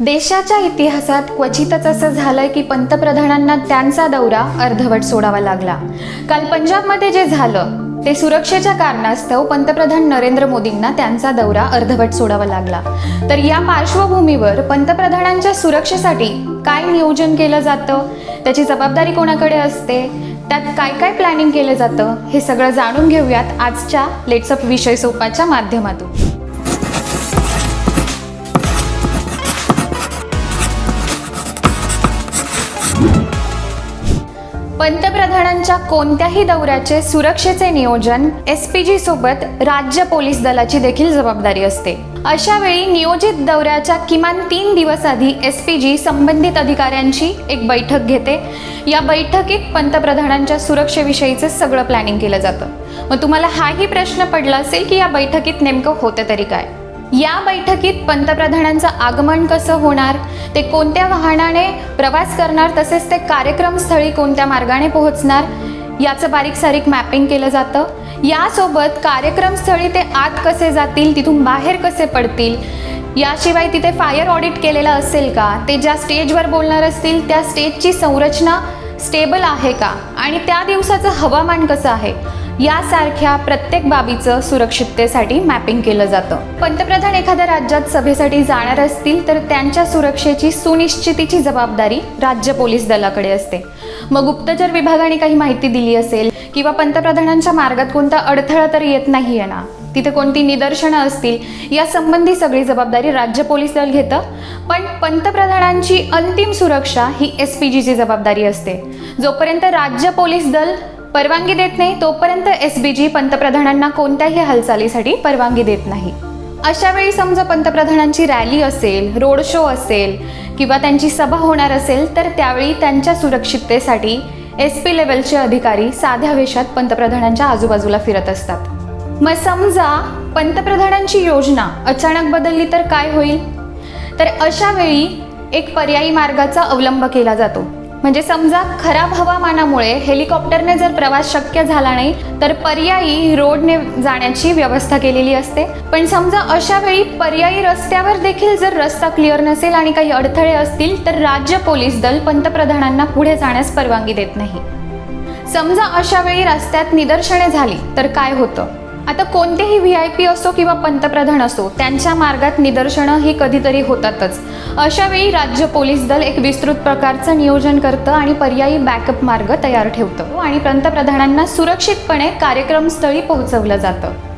देशाच्या इतिहासात क्वचितच असं झालंय की पंतप्रधानांना त्यांचा दौरा अर्धवट सोडावा लागला. काल पंजाबमध्ये जे झालं ते सुरक्षेच्या कारणास्तव पंतप्रधान नरेंद्र मोदींना त्यांचा दौरा अर्धवट सोडावा लागला. तर या पार्श्वभूमीवर पंतप्रधानांच्या सुरक्षेसाठी काय नियोजन केलं जातं? त्याची जबाबदारी कोणाकडे असते? त्यात काय काय प्लॅनिंग केलं जातं? हे सगळं जाणून घेऊयात आजच्या लेट्सअप विषय सोपाच्या माध्यमातून. पंतप्रधानांच्या कोणत्याही दौऱ्याचे सुरक्षेचे नियोजन एस पी जी सोबत राज्य पोलीस दलाची देखील जबाबदारी असते. अशा वेळी नियोजित दौऱ्याच्या किमान तीन दिवस आधी एस पी जी संबंधित अधिकाऱ्यांची एक बैठक घेते. या बैठकीत पंतप्रधानांच्या सुरक्षेविषयीचं सगळं प्लॅनिंग केलं जातं. मग तुम्हाला हाही प्रश्न पडला असेल की या बैठकीत नेमकं होतं तरी काय? या बैठकीत पंतप्रधानांचं आगमन कसं होणार? ते कोणत्या वाहनाने प्रवास करणार? तसेच ते कार्यक्रमस्थळी कोणत्या मार्गाने पोहोचणार? याचं बारीक सारीक मॅपिंग केलं जातं. यासोबत कार्यक्रमस्थळी ते आत कसे जातील? तिथून बाहेर कसे पडतील? याशिवाय तिथे फायर ऑडिट केलेलं असेल का? ते ज्या स्टेजवर बोलणार असतील त्या स्टेजची संरचना स्टेबल आहे का? आणि त्या दिवसाचं हवामान कसं आहे? यासारख्या प्रत्येक बाबीचं सुरक्षिततेसाठी मॅपिंग केलं जातं. पंतप्रधान एखाद्या राज्यात सभेसाठी जाणार असतील तर त्यांच्या सुरक्षेची सुनिश्चितीची जबाबदारी राज्य पोलीस दलाकडे असते. मग गुप्तचर विभागाने काही माहिती दिली असेल किंवा पंतप्रधानांच्या मार्गात कोणता अडथळा तर येत नाही आहे ना तिथे कोणती निदर्शनं असतील या संबंधी सगळी जबाबदारी राज्य पोलीस दल घेतं. पण पंतप्रधानांची अंतिम सुरक्षा ही एस पी जीची जबाबदारी असते. जोपर्यंत राज्य पोलीस दल परवानगी देत नाही तोपर्यंत एस बी जी पंतप्रधानांना कोणत्याही हालचालीसाठी परवानगी देत नाही. अशा वेळी समजा पंतप्रधानांची रॅली असेल रोड शो असेल किंवा त्यांची सभा होणार असेल तर त्यावेळी त्यांच्या सुरक्षिततेसाठी एस पी लेवलचे अधिकारी साध्या वेशात पंतप्रधानांच्या आजूबाजूला फिरत असतात. मग समजा पंतप्रधानांची योजना अचानक बदलली तर काय होईल? तर अशा वेळी एक पर्यायी मार्गाचा अवलंब केला जातो. म्हणजे समजा खराब हवामानामुळे हेलिकॉप्टरने जर प्रवास शक्य झाला नाही तर पर्यायी रोडने जाण्याची व्यवस्था केलेली असते. पण समजा अशा वेळी पर्यायी रस्त्यावर देखील जर रस्ता क्लिअर नसेल आणि काही अडथळे असतील तर राज्य पोलीस दल पंतप्रधानांना पुढे जाण्यास परवानगी देत नाही. समजा अशा वेळी रस्त्यात निदर्शने झाली तर काय होतं? आता कोणतेही व्ही आय पी असो किंवा पंतप्रधान असो त्यांच्या मार्गात निदर्शनं ही कधीतरी होतातच. अशा वेळी राज्य पोलीस दल एक विस्तृत प्रकारचं नियोजन करतं आणि पर्यायी बॅकअप मार्ग तयार ठेवतं. आणि पंतप्रधानांना सुरक्षितपणे कार्यक्रमस्थळी पोहोचवलं जातं.